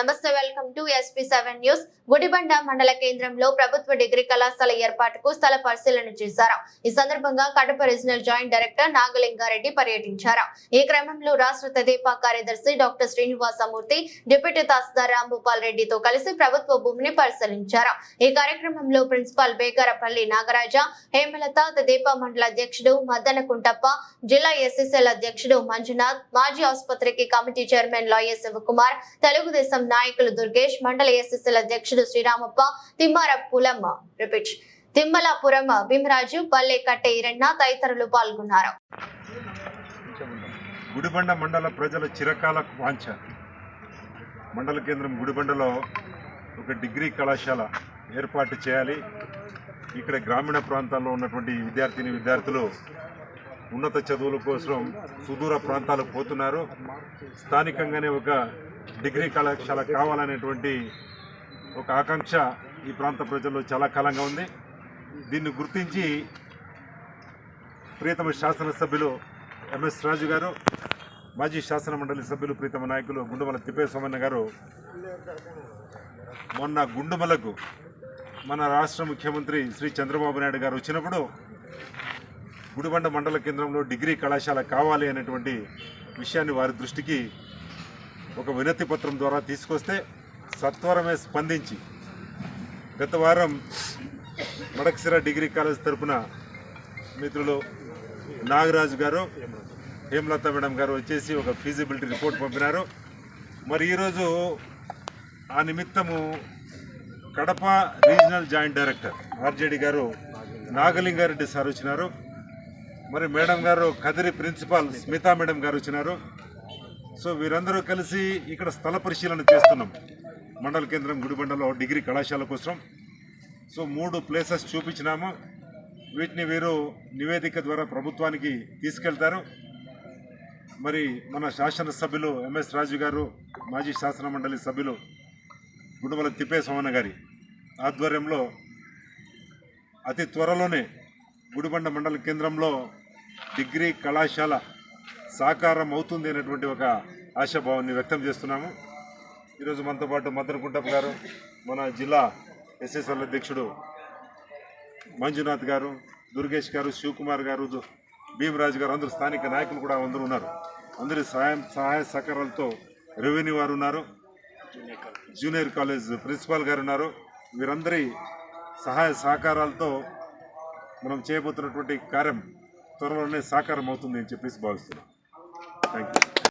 నమస్తే welcome to SP seven news. Gudibanda మండల కేంద్రంలో ప్రభుత్వ డిగ్రీ కళాశాల ఏర్పాటుకు స్థల పరిశీలన చేశారు. ఈ సందర్భంగా Kadapa regional joint director Nagalingareddy పర్యటించారు. ఈ క్రమంలో రాష్ట్ర తెదేపా కార్యదర్శి డాక్టర్ శ్రీనివాసమూర్తి డిప్యూటీ తహసీల్దార్ రాంభూపాల్ రెడ్డితో కలిసి ప్రభుత్వ భూమిని పరిశీలించారు. ఈ కార్యక్రమంలో ప్రిన్సిపాల్ బేకారపల్లి నాగరాజ హేమలత తెదేపా మండల అధ్యక్షుడు మద్దన కుంటప్ప జిల్లా ఎస్ఎస్ఎల్ అధ్యక్షుడు మంజునాథ్ మాజీ ఆసుపత్రికి committee chairman lawyer Shivakumar Telugudesam నాయకులు దుర్గేష్ మండల ఎస్ఎస్ఎల్ అధ్యక్షుడు శ్రీరామప్ప తిమ్మార పులమ్మ రిపీట్. తిమ్మలాపురం భీమరాజు పల్లె కట్టె ఈరಣ್ణ తదితరులు పాల్గొన్నారు. గుడిబండ మండల ప్రజల చిరకాల వాంఛ. మండల కేంద్రం గుడిబండలో ఒక డిగ్రీ కళాశాల ఏర్పాటు చేయాలి. ఇక్కడ గ్రామీణ ప్రాంతాల్లో ఉన్నటువంటి విద్యార్థిని విద్యార్థులు ఉన్నత చదువుల కోసం సుదూర ప్రాంతాలకు పోతున్నారు. స్థానికంగానే ఒక డిగ్రీ కళాశాల కావాలనేటువంటి ఒక ఆకాంక్ష ఈ ప్రాంత ప్రజల్లో చాలా కాలంగా ఉంది. దీన్ని గుర్తించి ప్రియతమ శాసనసభ్యులు ఎంఎస్ రాజు గారు మాజీ శాసన మండలి సభ్యులు ప్రీతమ నాయకులు గుండుమల తిప్పేస్వామన్న గారు మొన్న గుండుమలకు మన రాష్ట్ర ముఖ్యమంత్రి శ్రీ చంద్రబాబు నాయుడు గారు వచ్చినప్పుడు గుడిబండ మండల కేంద్రంలో డిగ్రీ కళాశాల కావాలి అనేటువంటి విషయాన్ని వారి దృష్టికి ఒక వినతి పత్రం ద్వారా తీసుకొస్తే సత్వరమే స్పందించి గత వారం మడక్సిర డిగ్రీ కాలేజ్ తరపున మిత్రులు నాగరాజు గారు హేమలత మేడం గారు వచ్చేసి ఒక ఫీజిబిలిటీ రిపోర్ట్ పంపినారు. మరి ఈరోజు ఆ నిమిత్తము Kadapa regional joint director RJD గారు నాగలింగారెడ్డి సార్ వచ్చినారు. మరి మేడం గారు కదిరి ప్రిన్సిపాల్ స్మితా మేడం గారు వచ్చినారు. సో వీరందరూ కలిసి ఇక్కడ స్థల పరిశీలన చేస్తున్నాం. మండల కేంద్రం గుడిబండలో డిగ్రీ కళాశాల కోసం. సో మూడు ప్లేసెస్ చూపించినాము. వీటిని వీరు నివేదిక ద్వారా ప్రభుత్వానికి తీసుకెళ్తారు. మరి మన శాసనసభ్యులు ఎంఎస్ రాజు గారు మాజీ శాసన మండలి సభ్యులు గుడుమల తిప్పేసోమన్న గారి ఆధ్వర్యంలో అతి త్వరలోనే గుడిబండ మండల కేంద్రంలో డిగ్రీ కళాశాల సాకారం అవుతుంది అనేటువంటి ఒక ఆశాభావాన్ని వ్యక్తం చేస్తున్నాము. ఈరోజు మనతో పాటు మద్దన కుంటప్ప గారు మన జిల్లా ఎస్ఎస్ఎల్ అధ్యక్షుడు మంజునాథ్ గారు దుర్గేష్ గారు శివకుమార్ గారు భీమరాజు గారు అందరూ స్థానిక నాయకులు కూడా అందరూ ఉన్నారు. అందరి సహాయం సహాయ సహకారాలతో రెవెన్యూ వారు ఉన్నారు. జూనియర్ కాలేజ్ ప్రిన్సిపాల్ గారు ఉన్నారు. వీరందరి సహాయ సహకారాలతో మనం చేయబోతున్నటువంటి కార్యం త్వరలోనే సాకారం అవుతుంది అని చెప్పేసి భావిస్తున్నాం. Thank you